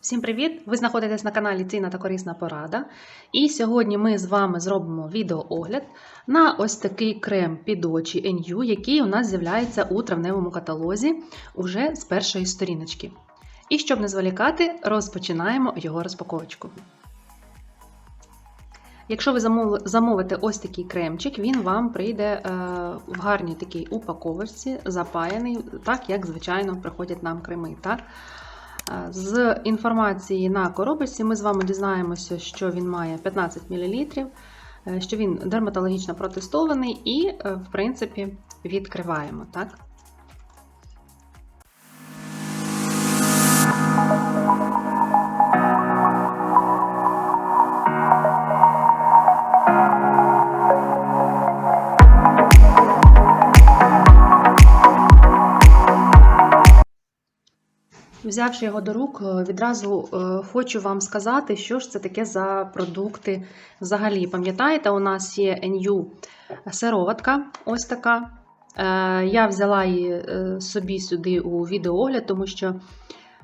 Всім привіт! Ви знаходитесь на каналі Цінна та Корисна Порада. І сьогодні ми з вами зробимо відеоогляд на ось такий крем під очі NU, який у нас з'являється у травневому каталозі уже з першої сторіночки. І щоб не зволікати, розпочинаємо його розпаковочку. Якщо ви замовите ось такий кремчик, він вам прийде е, в гарній такій упаковочці, запаяний, так як звичайно приходять нам креми. Так? З інформації на коробочці ми з вами дізнаємося, що він має 15 мл, е, що він дерматологічно протестований і, е, в принципі, відкриваємо. Так? Взявши його до рук, е, відразу е, хочу вам сказати, що ж це таке за продукти взагалі. Пам'ятаєте, у нас є NU сироватка, ось така. Е, Я взяла її собі сюди у відеоогляд, тому що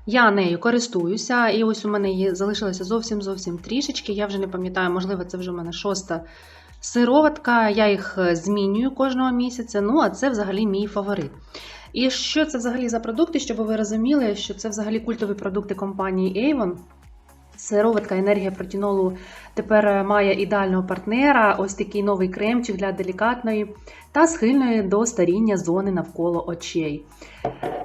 я нею користуюся, і ось у мене її залишилося зовсім зовсім трішечки. Я вже не пам'ятаю, можливо, це вже у мене шоста сироватка. Я їх змінюю кожного місяця. Ну, а це взагалі мій фаворит. І що це взагалі за продукти, щоб ви розуміли, що це взагалі культові продукти компанії Avon. Сироватка енергія протінолу тепер має ідеального партнера, ось такий новий кремчик для делікатної та схильної до старіння зони навколо очей.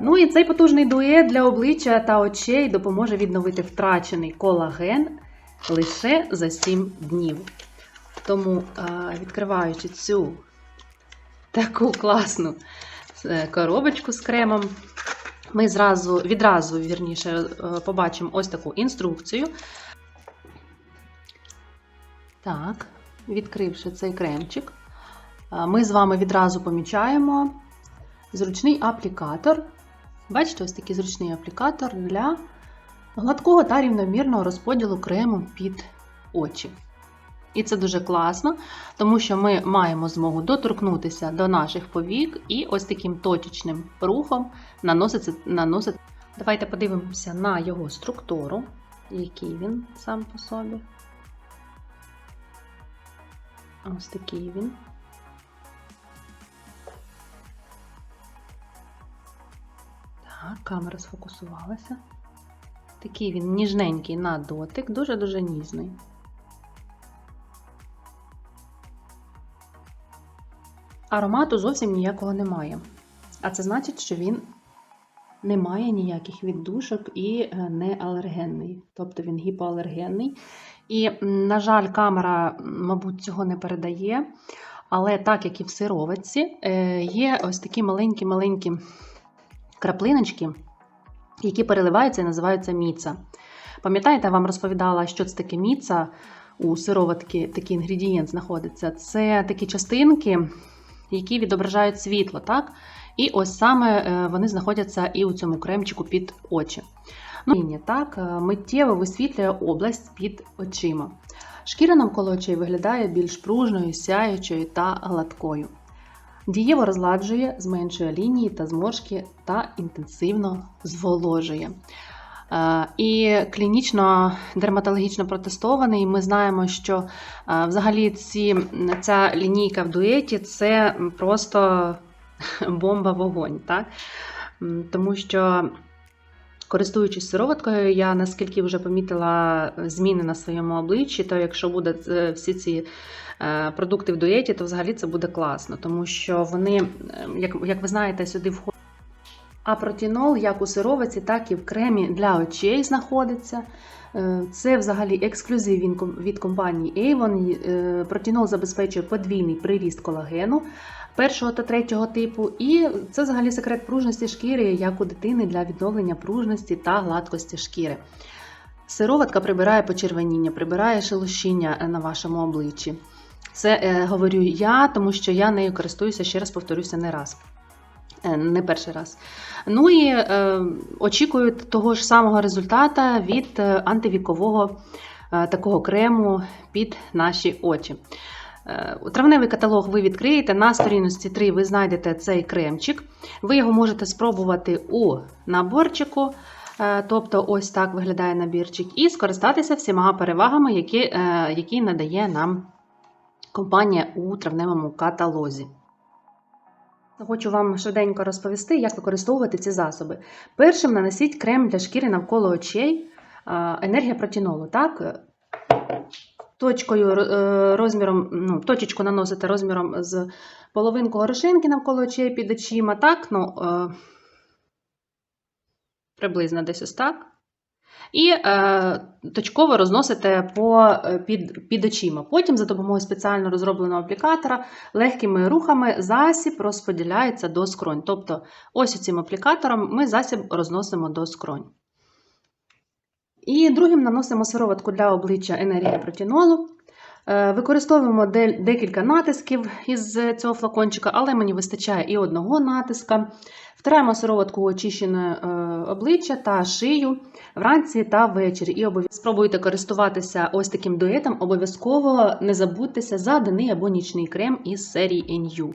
Ну і цей потужний дует для обличчя та очей допоможе відновити втрачений колаген лише за 7 днів. Тому, відкриваючи цю таку класну е, коробочку з кремом, ми зразу, відразу вірніше, е, побачимо ось таку інструкцію. Так, відкривши цей кремчик, е, ми з вами відразу помічаємо зручний аплікатор. Бачите, ось такий зручний аплікатор для гладкого та рівномірного розподілу крему під очі. І це дуже класно, тому що ми маємо змогу доторкнутися до наших повік і ось таким точечним рухом наносити. наносити. Давайте подивимося на його структуру, який він сам по собі. Ось такий він. Так, камера сфокусувалася. Такий він ніжненький на дотик, дуже-дуже ніжний. Аромату зовсім ніякого немає. А це значить, що він не має ніяких віддушок і е, не алергенний. Тобто він гіпоалергенний. І, на жаль, камера, мабуть, цього не передає. Але так як і в сировиці, е, є ось такі маленькі-маленькі краплиночки, які переливаються і називаються міца. Пам'ятаєте, я вам розповідала, що це таке міца у сироватки, такий інгредієнт знаходиться. Це такі частинки, які відображають світло. так? І ось саме е, вони знаходяться і у цьому кремчику під очі. Ну, так, е, миттєво висвітлює область під очима. Шкіра навколо очей виглядає більш пружною, сяючою та гладкою. Дієво розладжує, зменшує лінії та зморшки та інтенсивно зволожує. Е, І клінічно дерматологічно протестований. Ми знаємо, що е, взагалі ці, ця лінійка в дуеті це просто бомба вогонь. Так? Тому що, користуючись сироваткою, я наскільки вже помітила зміни на своєму обличчі, то якщо буде е, всі ці продукти в дуеті, то взагалі це буде класно, тому що вони, е, як, як ви знаєте, сюди входять. А протінол як у сировиці, так і в кремі для очей знаходиться. Е, Це взагалі ексклюзив від компанії Avon. Е, Протінол забезпечує подвійний приріст колагену першого та третього типу. І це взагалі секрет пружності шкіри, як у дитини для відновлення пружності та гладкості шкіри. Сироватка прибирає почервоніння, прибирає шелушіння е, на вашому обличчі. Це е, говорю я, тому що я нею користуюся, ще раз повторюся, не раз. Е, Не перший раз. Ну і е, очікую того ж самого результата від е, антивікового е, такого крему під наші очі. Е, Травневий каталог ви відкриєте. На сторінці 3 ви знайдете цей кремчик. Ви його можете спробувати у наборчику. Тобто, ось так виглядає набірчик, і скористатися всіма перевагами, які, які надає нам компанія у травневому каталозі. Хочу вам швиденько розповісти, як використовувати ці засоби. Першим нанесіть крем для шкіри навколо очей, енергія протінолу. Так? Точкою е, розміром, ну, точечку наносите розміром з половинку горошинки навколо очей під очима, так? Ну, е, приблизно десь ось так. І е, точково розносите по, е, під, під очима. Потім за допомогою спеціально розробленого аплікатора легкими рухами засіб розподіляється до скронь. Тобто, ось цим аплікатором ми засіб розносимо до скронь. І другим наносимо сироватку для обличчя енергія протінолу. Е, Використовуємо декілька натисків із цього флакончика, але мені вистачає і одного натиска. Втираємо сироватку очищене е, обличчя та шию вранці та ввечері. І обов'язково спробуйте користуватися ось таким дуетом. Обов'язково не забудьтеся за денний або нічний крем із серії NU.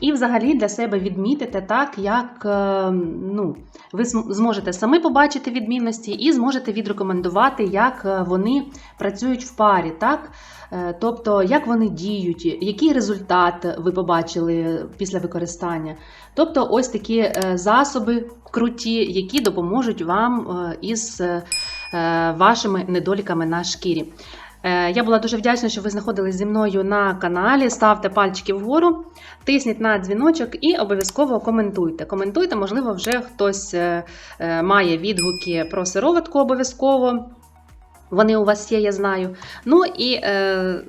І взагалі для себе відмітите так, як е, ну, ви зможете самі побачити відмінності і зможете відрекомендувати, як е, вони працюють в парі. так? Е, Тобто, як вони діють, який результат ви побачили після використання. Тобто, ось такі засоби круті, які допоможуть вам із вашими недоліками на шкірі. Е, Я була дуже вдячна, що ви знаходились зі мною на каналі. Ставте пальчики вгору, тисніть на дзвіночок і обов'язково коментуйте. Коментуйте, можливо, вже хтось е, е, має відгуки про сироватку обов'язково. Вони у вас є, я знаю. Ну і е,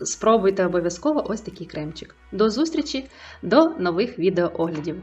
спробуйте обов'язково ось такий кремчик. До зустрічі, до нових відеооглядів.